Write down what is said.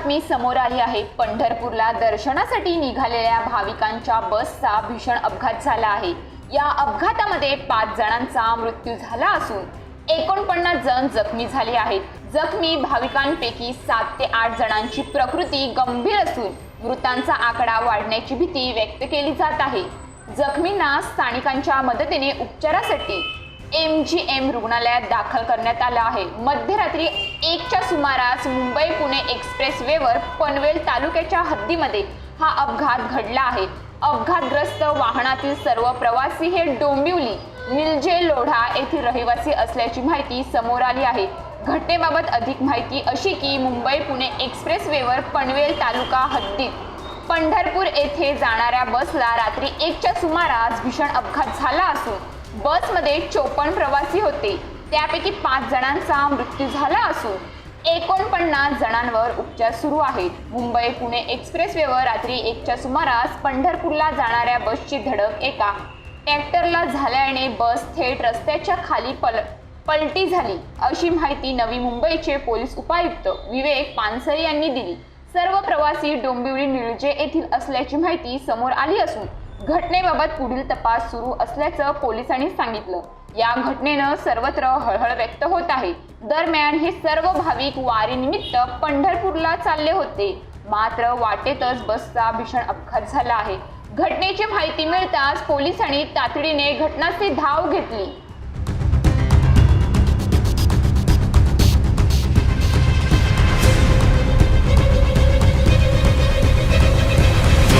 समोर आली आहे. पंढरपूरला दर्शनासाठी निघालेल्या भाविकांच्या बसचा भीषण अपघात झाला आहे. या अपघातामध्ये पाच जणांचा मृत्यू झाला असून एकोणपन्नास जण जखमी झाले आहेत. जखमी भाविकांपैकी सात ते आठ जणांची प्रकृती गंभीर असून मृतांचा आकडा वाढण्याची भीती व्यक्त केली जात आहे. जखमींना स्थानिकांच्या मदतीने उपचारासाठी एम जी एम रुग्णालयात दाखल करण्यात आलं आहे. मध्यरात्री एकच्या सुमारास मुंबई पुणे एक्सप्रेस वेवर पनवेल तालुक्याच्या हद्दीमध्ये हा अपघात घडला आहे. अपघातग्रस्त वाहनातील सर्व प्रवासी हे डोंबिवली निलजे लोढा येथील रहिवासी असल्याची माहिती समोर आली आहे. घटनेबाबत अधिक माहिती अशी की मुंबई पुणे एक्सप्रेस वेवर पनवेल तालुका हद्दीत पंढरपूर येथे जाणाऱ्या बसला रात्री एकच्या सुमारास भीषण अपघात झाला असून बसमध्ये चोपन्न प्रवासी होते. त्यापैकी पाच जणांचा मृत्यू झाला असून एकोणपन्नास जणांवर उपचार सुरू आहेत. मुंबई पुणे एक्सप्रेसवेवर रात्री एकच्या सुमारास पंढरपूरला जाणाऱ्या बसची धडक एका ट्रॅक्टरला झाल्याने बस थेट रस्त्याच्या खाली पल पलटी झाली. अशी माहिती नवी मुंबईचे पोलीस उपायुक्त विवेक पानसरे यांनी दिली. सर्व प्रवासी डोंबिवली निळजे येथील असल्याची माहिती समोर आली असून घटनेबाबत पुढील तपास सुरू असल्याचं पोलिसांनी सांगितलं. या घटनेनं सर्वत्र हळहळ व्यक्त होत आहे. दरम्यान हे सर्व भाविक वारीनिमित्त पंढरपूरला चालले होते. मात्र वाटेतच बसचा भीषण अपघात झाला आहे. घटनेची माहिती मिळताच पोलिसांनी तातडीने घटनास्थळी धाव घेतली.